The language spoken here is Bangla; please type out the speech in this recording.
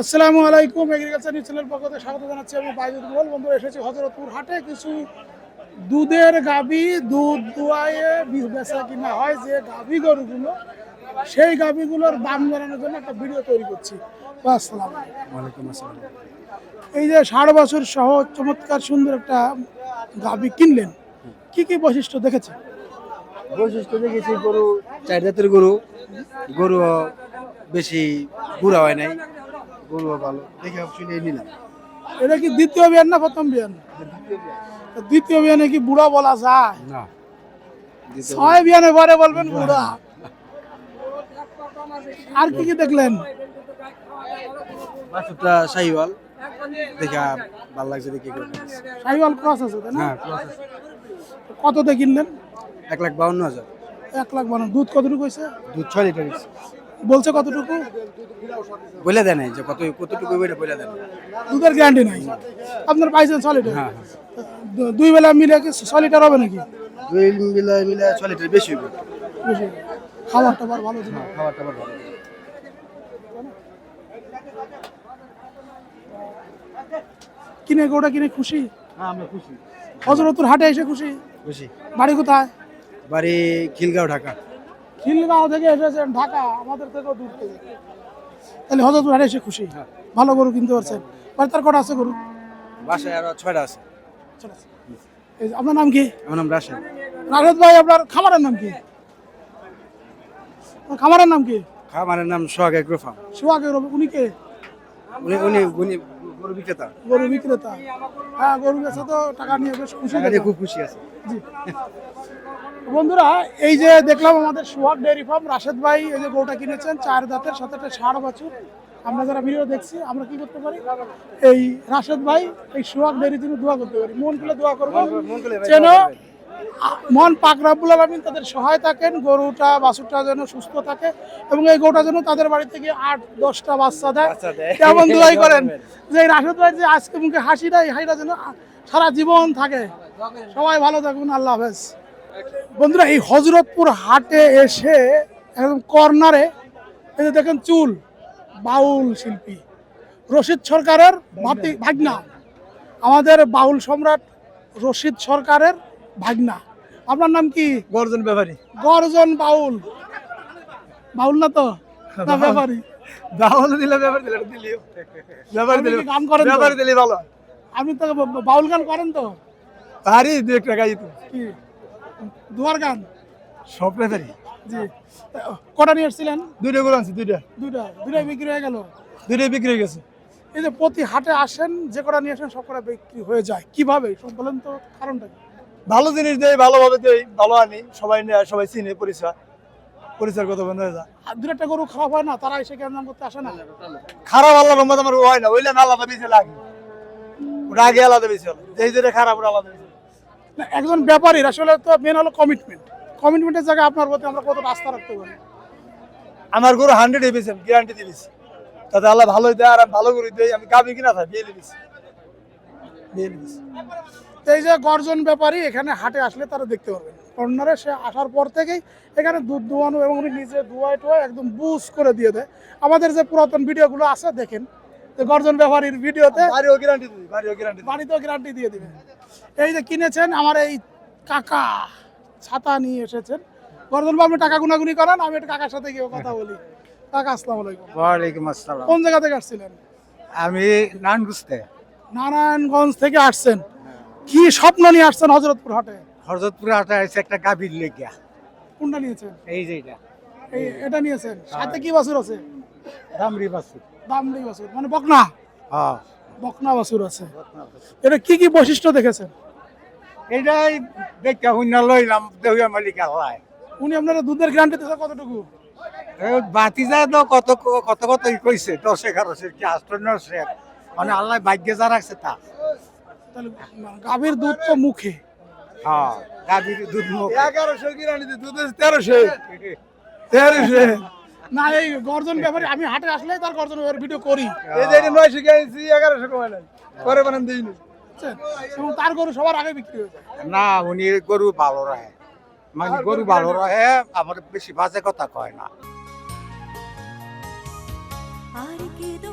আসসালামু আলাইকুম এগ্রিকালচার নিউজ চ্যানেল পক্ষ থেকে স্বাগত জানাচ্ছি আমি বাইদুল মোল বন্ধু এসেছি হজরতপুর হাটে। কিছু দুধের গাবি দুধ দুয়ায়ে বেচা কিনা হয় যে গাবি গরুগুলো সেই গাবিগুলোর দাম জানানোর জন্য একটা ভিডিও তৈরি করছি। আসসালাম ওয়ালাইকুম আসসালাম। এই যে ষাট বছর সহ চমৎকার সুন্দর একটা গাবি কিনলেন কি কি বৈশিষ্ট্য দেখেছেন? বৈশিষ্ট্য দেখেছি গরু চার জাতের গরু। গরু বেশি বুড়া হয় নাই। গরু ভালো। দেখে শুনে নিলাম। এটা কি দ্বিতীয় বিয়ান না প্রথম বিয়ান? দ্বিতীয় বিয়ানে। কি বুড়া বলা যায়? না। ছয় বিয়ানে পরে বলবেন বুড়া। আর কি কি দেখলেন? বাছুরটা শাহিওয়াল দেখে ভালো লাগছে দেখে। সাইওয়াল ক্রস আছে তাই না? হ্যাঁ। কততে কিনলেন? এক লাখ বাউন্ন হাজার। এক লাখ বানো দুধ কতটুকু হয়েছে? দুধ ছয় লিটার। বলছে কতটুকু? বলে দেয় নাই যে কত কতটুকু ওইটা বলে দেন দুধের গ্যারান্টি নাই। আপনার পাইছেন ছ লিটার? হ্যাঁ দুই বেলা মিলে কি ছ লিটার হবে নাকি? দুই মিলে মিলে ছয় লিটার বেশি হবে। বেশি খাবারটা বার ভালো ছিল। খাবার টাবার ভালো। কিনে গোটা কিনে খুশি? হ্যাঁ আমরা খুশি। হজরতুর হাটে এসে খুশি? খুশি। বাড়ি কোথায়? বাড়ি খিলগাঁও ঢাকা। খিলগাঁও থেকে এসেছেন ঢাকা আমাদের থেকেও দূর থেকে। তাহলে হজরতুর হাটে এসে খুশি। ভালো গরু কিনতে পারছেন। বাড়ি তার কটা আছে গরু? বাসায় আরও ছয়টা আছে। এই যে, আপনার নাম কি? আমার নাম রাশেদ। রাশেদ ভাই আপনার খামারের নাম কি? আপনার খামারের নাম কি? খামারের নাম সোহাগ এগ্রো ফার্ম। সোহাগে উনি কে? উনি উনি উনি গরু বিক্রেতা? গরু বিক্রেতা। হ্যাঁ গরু বেচা তো টাকা নিয়ে বেশ খুশি। খুব খুশি আছে। জি। বন্ধুরা এই যে দেখলাম আমাদের সোহাগ ডেয়ারি ফার্ম রাশেদ ভাই এই যে গরুটা কিনেছেন চার দাঁতের সাথে একটা ষাড় বছর। আমরা যারা ভিডিও দেখছি আমরা কি করতে পারি? এই রাশেদ ভাই এই সোহাগ ডেয়ারির জন্য দোয়া করতে পারি। মন খুলে দোয়া করব যেন মন পাক রাব্বুল আলামিন তাদের সহায় থাকেন গরুটা বাছুরটা যেন সুস্থ থাকে এবং এই গরুটা যেন তাদের বাড়ি থেকে আট দশটা বাচ্চা দেয়। কেমন দোয়াই করেন। যে রাশেদ ভাই যে আজকে মুখে হাসি দেয় হাসিটা যেন সারা জীবন থাকে। সবাই ভালো থাকুন আল্লাহ হাফেজ। বন্ধুরা এই হজরতপুর হাটে এসে একদম কর্নারে এই যে দেখেন চুল বাউল শিল্পী। রশিদ সরকারের ভাগনা। আমাদের বাউল সম্রাট রশিদ সরকারের ভাগনা। আপনার নাম কি? গর্জন ব্যাপারী। গর্জন বাউল। বাউল না তো? না ব্যাপারী। দাওয়াল দিলে ব্যাপার দিলে দিলিও ব্যাপার আপনি গান করেন তো? দিলে ভালো। আপনি তো বাউল গান করেন তো? পারি দু একটা গাই তো। কি? দুয়ার গান? সব জি। কটা নিয়ে এসেছিলেন? দুইটা আনছি দুইটা। দুইটা। দুইটাই বিক্রি হয়ে গেল। দুইটাই বিক্রি হয়ে গেছে। এই যে প্রতি হাটে আসেন যে কটা নিয়ে আসেন সব কটা বিক্রি হয়ে যায়। কীভাবে? বলেন তো কারণটা কি? ভালো জিনিস দেয় ভালোভাবে দেয় ভালো আনি সবাই নেয় সবাই চিনে পরিচয় পরিচয়ের কথা বন্ধ হয়ে যায়। দুই একটা গরু খারাপ হয় না তারা এসে কেন করতে আসে না? খারাপ আল্লাহ রহমত আমার হয় না ওইলে আলাদা বেশি লাগে ওটা আগে আলাদা বেশি হলো যেই যেটা খারাপ ওটা আলাদা বেশি না, একজন ব্যাপারীর আসলে তো মেন হলো কমিটমেন্ট কমিটমেন্টের জায়গায় আপনার প্রতি আমরা কত আস্থা রাখতে পারি? আমার গরু হান্ড্রেড এপিস গ্যারান্টি দিয়েছি তাতে আল্লাহ ভালোই দেয় আর ভালো করে দেই আমি গাবি কিনা থাকি বিয়ে দিয়েছি বিয়ে দিয়েছি তো এই যে গর্জন ব্যাপারী এখানে হাটে আসলে তারা দেখতে পারবেন। কর্নারে সে আসার পর থেকেই এখানে দুধ দোয়ানো এবং উনি নিজে ধোয়াই টোয়াই একদম বুস করে দিয়ে দেয়। আমাদের যে পুরাতন ভিডিওগুলো আছে দেখেন। যে গর্জন ব্যাপারীর ভিডিওতে বাড়িও গ্যারান্টি দিই বাড়িও গ্যারান্টি বাড়িতেও গ্যারান্টি দিয়ে দিবে। এই যে কিনেছেন আমার এই কাকা ছাতা নিয়ে এসেছেন। গর্জন বাবু টাকা গুনাগুনি করেন আমি একটু কাকার সাথে গিয়ে কথা বলি। কাকা আসসালামু আলাইকুম। ওয়ালাইকুম আসসালাম। কোন জায়গা থেকে আসছিলেন? আমি নান গুছতে নারায়ণগঞ্জ থেকে আসছেন। কি স্বপ্ন নিয়ে আসছেন হজরতপুর হাটে? হরজতপুরে হাটে আছে একটা গাভীর লেগিয়া। কোনটা নিয়েছেন? এই যে এটা। এই এটা নিয়েছেন। সাথে কি বাছুর আছে? দামরি বাসু দামড়ি বাছুর। মানে বকনা? হ্যাঁ। বকনা বাছুর আছে। এটা কি কি বৈশিষ্ট্য দেখেছেন? এইটাই দেখতে শূন্য লইলাম দেহুয়া মালিক আল্লাহ। উনি আপনারা দুধের গ্যারান্টি দিয়েছে কতটুকু? বাতি যায় তো কত কত কত কইছে দশ এগারো সে কি আষ্ট নশে মানে আল্লাহ ভাগ্যে যা রাখছে তা। তাহলে গাভীর দুধ তো মুখে। হ্যাঁ গাভীর দুধ মুখ। এগারোশো কিরানি দুধ তেরোশো। তেরোশো। না এই গর্জন ব্যাপারে আমি হাটে আসলে তার গর্জন ব্যাপারে ভিডিও করি। এই যে নয়শো কিনেছি এগারোশো কমাই নাই পরে বানান দিইনি বুঝছেন? এবং তার গরু সবার আগে বিক্রি হয়ে যায়। না উনি গরু ভালো রাখে। মানে গরু ভালো রাখে আমার বেশি বাজে কথা কয় না। আর কি কেঁদো